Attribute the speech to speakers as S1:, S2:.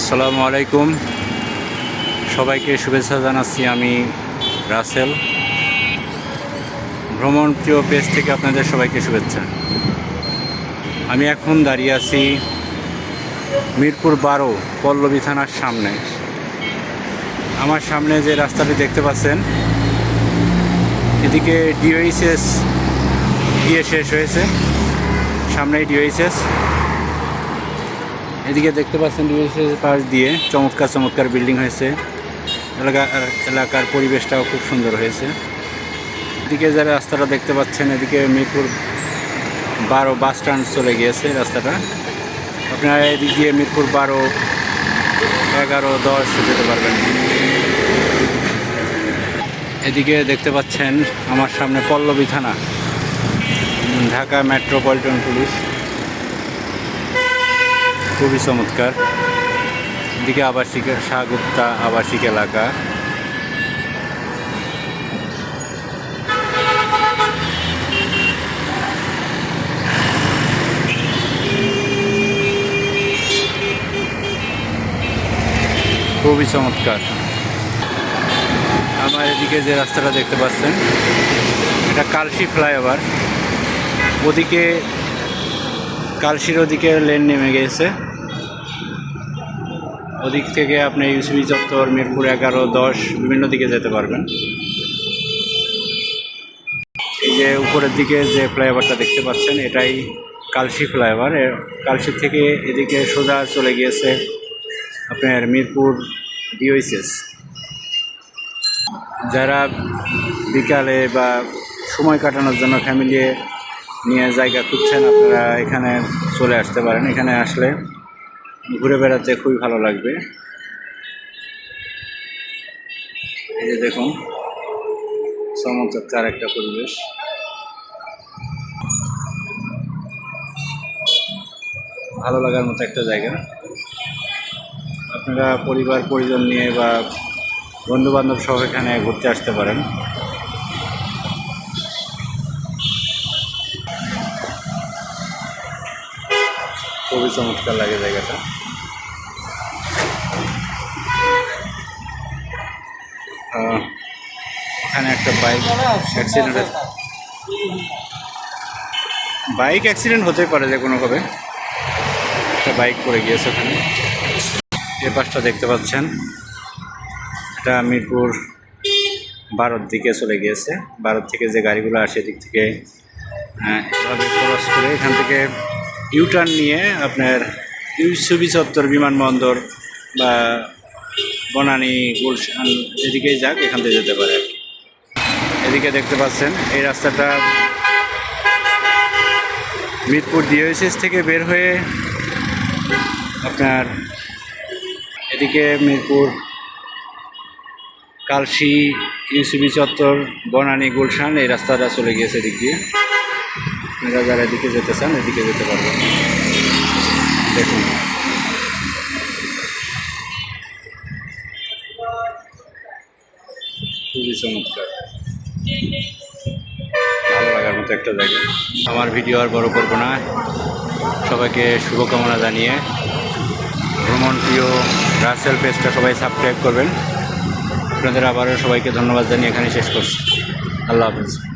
S1: আসসালামু আলাইকুম। সবাইকে শুভেচ্ছা জানাচ্ছি আমি রাসেল। ভ্রমণ প্রিয় পেজ থেকে আপনাদের সবাইকে শুভেচ্ছা। আমি এখন দাঁড়িয়ে আছি মিরপুর বারো, পল্লবী থানার সামনে। আমার সামনে যে রাস্তাটি দেখতে পাচ্ছেন, এদিকে ডিওইসএস দিয়ে শেষ হয়েছে। সামনেই ডিওইসএস এদিকে দেখতে পাচ্ছেন ডিওইসএস পাশ দিয়ে চমৎকার চমৎকার বিল্ডিং হয়েছে। এলাকা, এলাকার পরিবেশটাও খুব সুন্দর হয়েছে। এদিকে যে রাস্তাটা দেখতে পাচ্ছেন, এদিকে মিরপুর বারো বাস স্ট্যান্ড চলে গিয়েছে রাস্তাটা। আপনারা এদিক দিয়ে মিরপুর বারো, এগারো, দশ যেতে পারবেন। এদিকে দেখতে পাচ্ছেন আমার সামনে পল্লবী থানা, ঢাকা মেট্রোপলিটন পুলিশ। খুবই চমৎকার। এদিকে আবাসিক, শাহগুপ্তা আবাসিক এলাকা। খুবই চমৎকার। আমার এদিকে যে রাস্তাটা দেখতে পাচ্ছেন, এটা কালশি ফ্লাইওভার। ওদিকে কালশির ওদিকে লেন নেমে গেছে। ওদিক থেকে আপনি ইউসিবি চত্বর, মিরপুর এগারো, দশ, বিভিন্ন দিকে যেতে পারবেন। এই যে উপরের দিকে যে ফ্লাইওভারটা দেখতে পাচ্ছেন, এটাই কালশি ফ্লাইওভার। কালশি থেকে এদিকে সোজা চলে গিয়েছে আপনার মিরপুর ডিওইসেস যারা বিকালে বা সময় কাটানোর জন্য ফ্যামিলি নিয়ে জায়গা খুঁজছেন, আপনারা এখানে চলে আসতে পারেন। এখানে আসলে ঘুরে বেড়াতে খুবই ভালো লাগবে। এই যে দেখুন, চমৎকার একটা পরিবেশ। ভালো লাগার মতো একটা জায়গা। আপনারা পরিবার, পরিজন নিয়ে বা বন্ধু বান্ধব সহ এখানে ঘুরতে আসতে পারেন। খুবই চমৎকার লাগে জায়গাটা। এখানে একটা বাইক অ্যাক্সিডেন্ট বাইক অ্যাক্সিডেন্ট হতে পারে যে কোনোভাবে একটা বাইক পড়ে গিয়েছে ওখানে। এ পাশটা দেখতে পাচ্ছেন। এটা মিরপুর ভারত দিকে চলে গিয়েছে। ভারত থেকে যে গাড়িগুলো আসে এদিক থেকে এভাবে ক্রস করে এখান থেকে ইউটার্ন নিয়ে আপনার ইউসুবি চত্বর, বিমানবন্দর বা বনানী, গুলশান, এদিকেই যাক, এখান থেকে যেতে পারে এদিকে দেখতে পাচ্ছেন, এই রাস্তাটা মিরপুর ডিওএসএস থেকে বের হয়ে আপনার এদিকে মিরপুর, কালশি ইউসিবি চত্বর, বনানী, গুলশান, এই রাস্তাটা চলে গিয়েছে এদিক দিয়ে। আপনারা যারা এদিকে যেতে চান, এদিকে যেতে পারবেন। দেখুন। খুবই চমৎকার। ভালো লাগার মতো একটা জায়গা। আমার ভিডিও আর বড় করব না। সবাইকে শুভকামনা জানিয়ে ভ্রমণ প্রিয় রাসেল পেজটা সবাই সাবস্ক্রাইব করবেন। আপনাদের আবারও সবাইকে ধন্যবাদ জানিয়ে এখানে শেষ করছি। আল্লাহ হাফিজ।